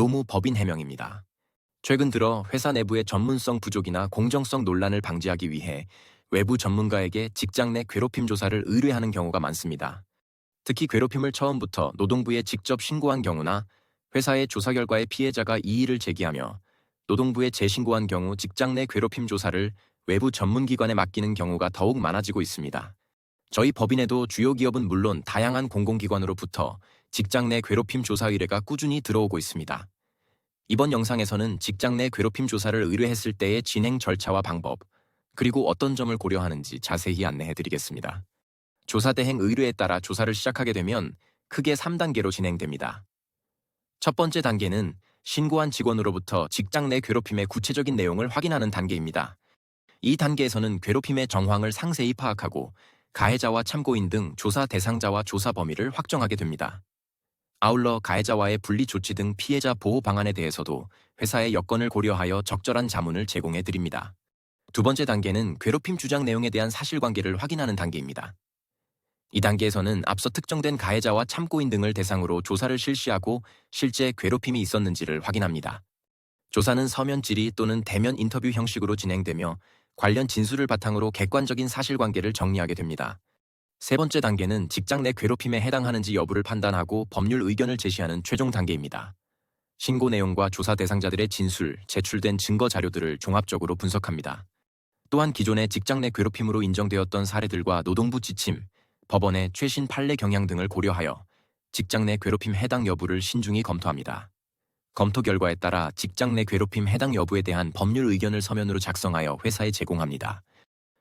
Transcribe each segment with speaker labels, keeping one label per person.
Speaker 1: 노무 법인 해명입니다. 최근 들어 회사 내부의 전문성 부족이나 공정성 논란을 방지하기 위해 외부 전문가에게 직장 내 괴롭힘 조사를 의뢰하는 경우가 많습니다. 특히 괴롭힘을 처음부터 노동부에 직접 신고한 경우나 회사의 조사 결과에 피해자가 이의를 제기하며 노동부에 재신고한 경우 직장 내 괴롭힘 조사를 외부 전문기관에 맡기는 경우가 더욱 많아지고 있습니다. 저희 법인에도 주요 기업은 물론 다양한 공공기관으로부터 직장 내 괴롭힘 조사 의뢰가 꾸준히 들어오고 있습니다. 이번 영상에서는 직장 내 괴롭힘 조사를 의뢰했을 때의 진행 절차와 방법, 그리고 어떤 점을 고려하는지 자세히 안내해 드리겠습니다. 조사 대행 의뢰에 따라 조사를 시작하게 되면 크게 3단계로 진행됩니다. 첫 번째 단계는 신고한 직원으로부터 직장 내 괴롭힘의 구체적인 내용을 확인하는 단계입니다. 이 단계에서는 괴롭힘의 정황을 상세히 파악하고 가해자와 참고인 등 조사 대상자와 조사 범위를 확정하게 됩니다. 아울러 가해자와의 분리 조치 등 피해자 보호 방안에 대해서도 회사의 여건을 고려하여 적절한 자문을 제공해 드립니다. 두 번째 단계는 괴롭힘 주장 내용에 대한 사실관계를 확인하는 단계입니다. 이 단계에서는 앞서 특정된 가해자와 참고인 등을 대상으로 조사를 실시하고 실제 괴롭힘이 있었는지를 확인합니다. 조사는 서면 질의 또는 대면 인터뷰 형식으로 진행되며 관련 진술을 바탕으로 객관적인 사실관계를 정리하게 됩니다. 세 번째 단계는 직장 내 괴롭힘에 해당하는지 여부를 판단하고 법률 의견을 제시하는 최종 단계입니다. 신고 내용과 조사 대상자들의 진술, 제출된 증거 자료들을 종합적으로 분석합니다. 또한 기존의 직장 내 괴롭힘으로 인정되었던 사례들과 노동부 지침, 법원의 최신 판례 경향 등을 고려하여 직장 내 괴롭힘 해당 여부를 신중히 검토합니다. 검토 결과에 따라 직장 내 괴롭힘 해당 여부에 대한 법률 의견을 서면으로 작성하여 회사에 제공합니다.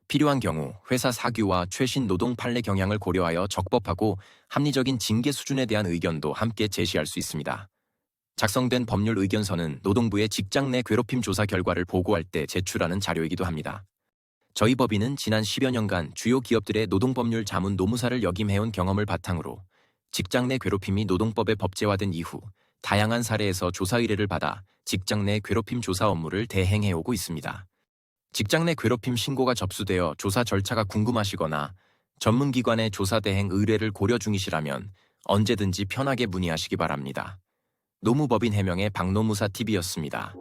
Speaker 1: 필요한 경우 회사 사규와 최신 노동 판례 경향을 고려하여 적법하고 합리적인 징계 수준에 대한 의견도 함께 제시할 수 있습니다. 작성된 법률 의견서는 노동부의 직장 내 괴롭힘 조사 결과를 보고할 때 제출하는 자료이기도 합니다. 저희 법인은 지난 10여 년간 주요 기업들의 노동법률 자문 노무사를 역임해온 경험을 바탕으로 직장 내 괴롭힘이 노동법에 법제화된 이후 다양한 사례에서 조사 의뢰를 받아 직장 내 괴롭힘 조사 업무를 대행해 오고 있습니다. 직장 내 괴롭힘 신고가 접수되어 조사 절차가 궁금하시거나 전문기관의 조사 대행 의뢰를 고려 중이시라면 언제든지 편하게 문의하시기 바랍니다. 노무법인 해명의 박노무사 TV였습니다.